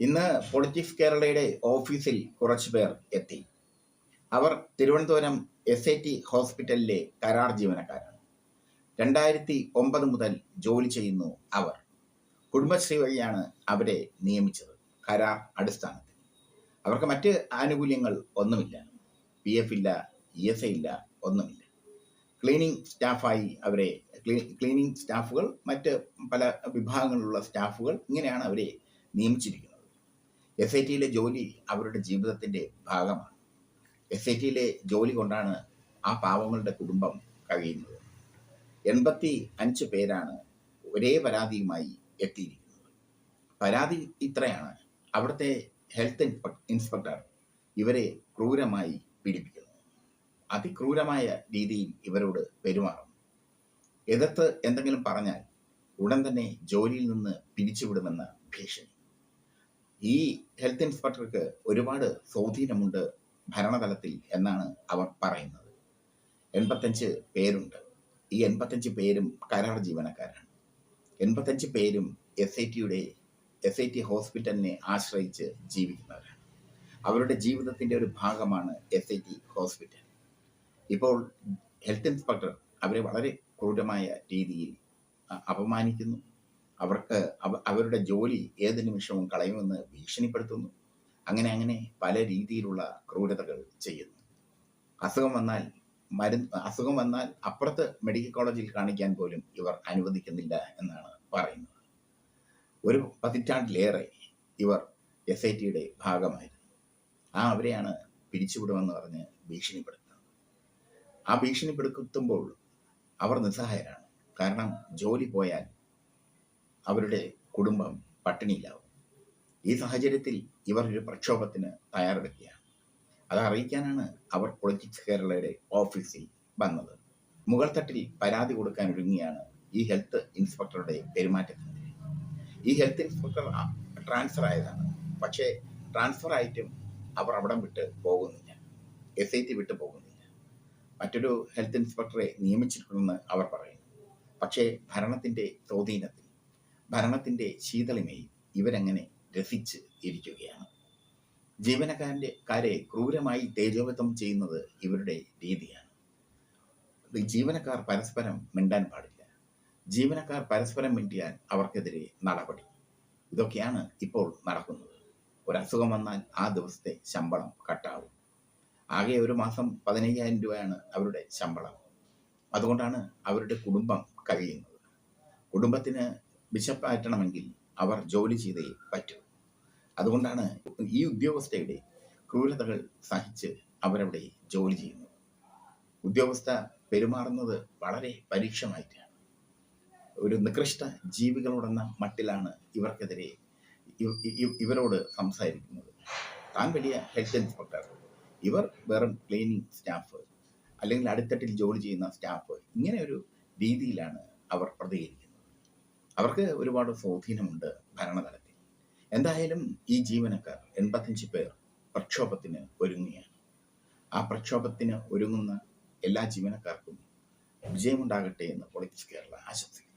ഇന്ന് പൊളിറ്റിക്സ് കേരളയുടെ ഓഫീസിൽ കുറച്ചു പേർ എത്തി. അവർ തിരുവനന്തപുരം എസ് ഐ ടി ഹോസ്പിറ്റലിലെ കരാർ ജീവനക്കാരാണ്. രണ്ടായിരത്തി ഒമ്പത് മുതൽ ജോലി ചെയ്യുന്നു അവർ. കുടുംബശ്രീ വഴിയാണ് അവരെ നിയമിച്ചത്. കരാർ അടിസ്ഥാനത്തിൽ. അവർക്ക് മറ്റ് ആനുകൂല്യങ്ങൾ ഒന്നുമില്ല. പി എഫ് ഇല്ല ഇ എസ് ഐ ഇല്ല ഒന്നുമില്ല. ക്ലീനിങ് സ്റ്റാഫായി അവരെ ക്ലീ- ക്ലീനിങ് സ്റ്റാഫുകൾ മറ്റ് പല വിഭാഗങ്ങളിലുള്ള സ്റ്റാഫുകൾ ഇങ്ങനെയാണ് അവരെ നിയമിച്ചിരിക്കുന്നത്. എസ് ഐ ടിയിലെ ജോലി അവരുടെ ജീവിതത്തിന്റെ ഭാഗമാണ്. എസ് ഐ ടിയിലെ ജോലി കൊണ്ടാണ് ആ പാവങ്ങളുടെ കുടുംബം കഴിയുന്നത്. എൺപത്തി അഞ്ച് പേരാണ് ഒരേ പരാതിയുമായി എത്തിയിരിക്കുന്നത്. പരാതി ഇത്രയാണ്. അവിടുത്തെ ഹെൽത്ത് ഇൻസ്പെക്ടർ ഇവരെ ക്രൂരമായി പീഡിപ്പിക്കുന്നു. അതിക്രൂരമായ രീതിയിൽ ഇവരോട് പെരുമാറുന്നു. എതിർത്ത് എന്തെങ്കിലും പറഞ്ഞാൽ ഉടൻ തന്നെ ജോലിയിൽ നിന്ന് പിരിച്ചുവിടുമെന്ന ഭീഷണി. ഈ ഹെൽത്ത് ഇൻസ്പെക്ടർക്ക് ഒരുപാട് സ്വാധീനമുണ്ട് ഭരണതലത്തിൽ എന്നാണ് അവർ പറയുന്നത്. എൺപത്തഞ്ച് പേരുണ്ട്. ഈ എൺപത്തഞ്ച് പേരും കരാർ ജീവനക്കാരാണ്. എൺപത്തഞ്ച് പേരും എസ് ഐ ടിയുടെ എസ് ഐ ടി ഹോസ്പിറ്റലിനെ ആശ്രയിച്ച് ജീവിക്കുന്നവരാണ്. അവരുടെ ജീവിതത്തിന്റെ ഒരു ഭാഗമാണ് എസ് ഐ ടി ഹോസ്പിറ്റൽ. ഇപ്പോൾ ഹെൽത്ത് ഇൻസ്പെക്ടർ അവരെ വളരെ ക്രൂരമായ രീതിയിൽ അപമാനിക്കുന്നു. അവർക്ക് അവരുടെ ജോലി ഏത് നിമിഷവും കളയുമെന്ന് ഭീഷണിപ്പെടുത്തുന്നു. അങ്ങനെ അങ്ങനെ പല രീതിയിലുള്ള ക്രൂരതകൾ ചെയ്യുന്നു. അസുഖം വന്നാൽ മരുന്ന് അസുഖം വന്നാൽ അപ്പുറത്ത് മെഡിക്കൽ കോളേജിൽ കാണിക്കാൻ പോലും ഇവർ അനുവദിക്കുന്നില്ല എന്നാണ് പറയുന്നത്. ഒരു പതിറ്റാണ്ടിലേറെ ഇവർ എസ് ഐ ടിയുടെ ഭാഗമായിരുന്നു. ആ അവരെയാണ് പിരിച്ചുവിടുമെന്ന് പറഞ്ഞ് ഭീഷണിപ്പെടുത്തുന്നത്. ആ ഭീഷണിപ്പെടുത്തുമ്പോൾ അവർ നിസ്സഹായരാണ്. കാരണം ജോലി പോയാൽ അവരുടെ കുടുംബം പട്ടിണിയിലാവും. ഈ സാഹചര്യത്തിൽ ഇവർ ഒരു പ്രക്ഷോഭത്തിന് തയ്യാറെടുക്കുകയാണ്. അത് അറിയിക്കാനാണ് അവർ പൊളിറ്റിക്സ് കേരളയുടെ ഓഫീസിൽ വന്നത്. മുകൾ തട്ടിൽ പരാതി കൊടുക്കാൻ ഒരുങ്ങിയാണ് ഈ ഹെൽത്ത് ഇൻസ്പെക്ടറുടെ പെരുമാറ്റത്തിനെതിരെ. ഈ ഹെൽത്ത് ഇൻസ്പെക്ടർ ട്രാൻസ്ഫർ ആയതാണ്. പക്ഷേ ട്രാൻസ്ഫർ ആയിട്ടും അവർ അവിടം വിട്ട് പോകുന്നില്ല. എസ് ഐ ടി വിട്ട് പോകുന്നില്ല. മറ്റൊരു ഹെൽത്ത് ഇൻസ്പെക്ടറെ നിയമിച്ചിട്ടുണ്ടെന്ന് അവർ പറയുന്നു. പക്ഷേ ഭരണത്തിന്റെ സ്വാധീനത്തിൽ ഭരണത്തിന്റെ ശീതളിമയിൽ ഇവരങ്ങനെ രസിച്ച് ഇരിക്കുകയാണ്. ജീവനക്കാരന്റെ കാരെ ക്രൂരമായി തേജോവധം ചെയ്യുന്നത് ഇവരുടെ രീതിയാണ്. ജീവനക്കാർ പരസ്പരം മിണ്ടാൻ പാടില്ല. ജീവനക്കാർ പരസ്പരം മിണ്ടിയാൽ അവർക്കെതിരെ നടപടി. ഇതൊക്കെയാണ് ഇപ്പോൾ നടക്കുന്നത്. ഒരു അസുഖം വന്നാൽ ആ ദിവസത്തെ ശമ്പളം കട്ടാവും. ആകെ ഒരു മാസം പതിനയ്യായിരം രൂപയാണ് അവരുടെ ശമ്പളം. അതുകൊണ്ടാണ് അവരുടെ കുടുംബം കഴിയുന്നത്. കുടുംബത്തിന് വിശപ്പാറ്റണമെങ്കിൽ അവർ ജോലി ചെയ്തേ പറ്റൂ. അതുകൊണ്ടാണ് ഈ ഉദ്യോഗസ്ഥയുടെ ക്രൂരതകൾ സഹിച്ച് അവരവിടെ ജോലി ചെയ്യുന്നത്. ഉദ്യോഗസ്ഥ പെരുമാറുന്നത് വളരെ പരീക്ഷമായിട്ടാണ്. ഒരു നികൃഷ്ട ജീവികളോടെന്ന മട്ടിലാണ് ഇവർക്കെതിരെ ഇവരോട് സംസാരിക്കുന്നത്. താൻ വലിയ ഹെൽത്ത് ഇൻസ്പെക്ടർ. ഇവർ വെറും ക്ലീനിങ് സ്റ്റാഫ്. അല്ലെങ്കിൽ അടിത്തട്ടിൽ ജോലി ചെയ്യുന്ന സ്റ്റാഫ്. ഇങ്ങനെ ഒരു രീതിയിലാണ് അവർ പ്രതികരിക്കുന്നത്. അവർക്ക് ഒരുപാട് സ്വാധീനമുണ്ട് ഭരണതലത്തിൽ. എന്തായാലും ഈ ജീവനക്കാർ എൺപത്തഞ്ച് പേർ പ്രക്ഷോഭത്തിന് ഒരുങ്ങുകയാണ്. ആ പ്രക്ഷോഭത്തിന് ഒരുങ്ങുന്ന എല്ലാ ജീവനക്കാർക്കും വിജയമുണ്ടാകട്ടെ എന്ന് പൊളിറ്റിക്സ് കേരള ആശംസിക്കുന്നു.